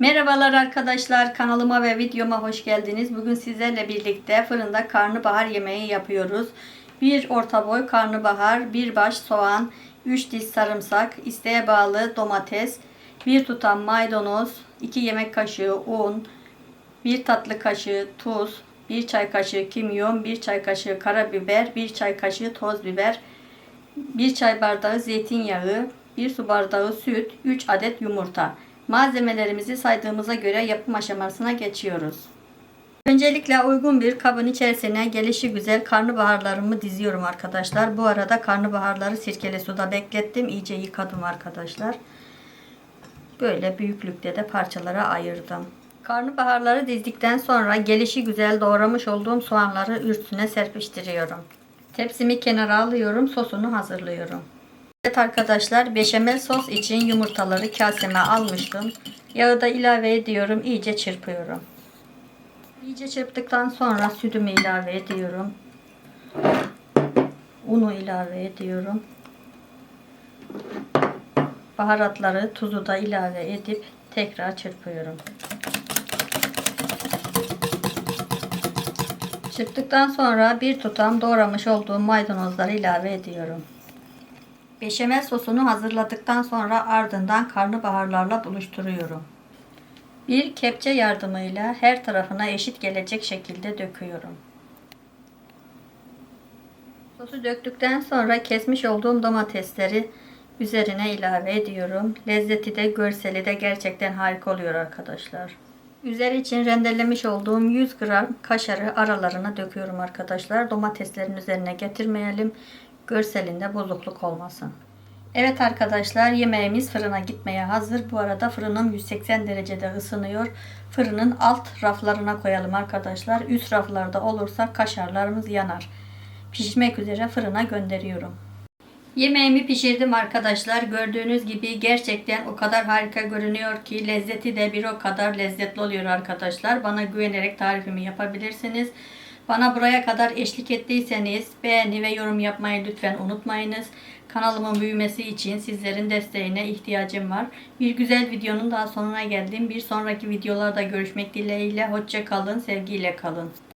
Merhabalar arkadaşlar kanalıma ve videoma hoş geldiniz. Bugün sizlerle birlikte fırında karnabahar yemeği yapıyoruz. Bir orta boy karnabahar, bir baş soğan, 3 diş sarımsak, isteğe bağlı domates, bir tutam maydanoz, 2 yemek kaşığı un, 1 tatlı kaşığı tuz, 1 çay kaşığı kimyon, 1 çay kaşığı karabiber, 1 çay kaşığı toz biber, 1 çay bardağı zeytinyağı, 1 su bardağı süt, 3 adet yumurta. Malzemelerimizi saydığımıza göre yapım aşamasına geçiyoruz. Öncelikle uygun bir kabın içerisine gelişi güzel karnabaharlarımı diziyorum arkadaşlar. Bu arada karnabaharları sirkeli suda beklettim. İyice yıkadım arkadaşlar. Böyle büyüklükte de parçalara ayırdım. Karnabaharları dizdikten sonra gelişi güzel doğramış olduğum soğanları üstüne serpiştiriyorum. Tepsimi kenara alıyorum. Sosunu hazırlıyorum. Evet arkadaşlar beşamel sos için yumurtaları kaseme almıştım. Yağı da ilave ediyorum. İyice çırpıyorum. İyice çırptıktan sonra sütümü ilave ediyorum. Unu ilave ediyorum. Baharatları, tuzu da ilave edip tekrar çırpıyorum. Çırptıktan sonra bir tutam doğramış olduğum maydanozları ilave ediyorum. Beşamel sosunu hazırladıktan sonra ardından karnabaharlarla buluşturuyorum. Bir kepçe yardımıyla her tarafına eşit gelecek şekilde döküyorum. Sosu döktükten sonra kesmiş olduğum domatesleri üzerine ilave ediyorum. Lezzeti de görseli de gerçekten harika oluyor arkadaşlar. Üzeri için rendelemiş olduğum 100 gram kaşarı aralarına döküyorum arkadaşlar. Domateslerin üzerine getirmeyelim. Görselinde bozukluk olmasın. Evet arkadaşlar yemeğimiz fırına gitmeye hazır. Bu arada fırınım 180 derecede ısınıyor. Fırının alt raflarına koyalım arkadaşlar. Üst raflarda olursa kaşarlarımız yanar. Pişmek üzere fırına gönderiyorum. Yemeğimi pişirdim arkadaşlar. Gördüğünüz gibi gerçekten o kadar harika görünüyor ki lezzeti de bir o kadar lezzetli oluyor arkadaşlar. Bana güvenerek tarifimi yapabilirsiniz. Bana buraya kadar eşlik ettiyseniz beğeni ve yorum yapmayı lütfen unutmayınız. Kanalımın büyümesi için sizlerin desteğine ihtiyacım var. Bir güzel videonun daha sonuna geldim. Bir sonraki videolarda görüşmek dileğiyle. Hoşça kalın, sevgiyle kalın.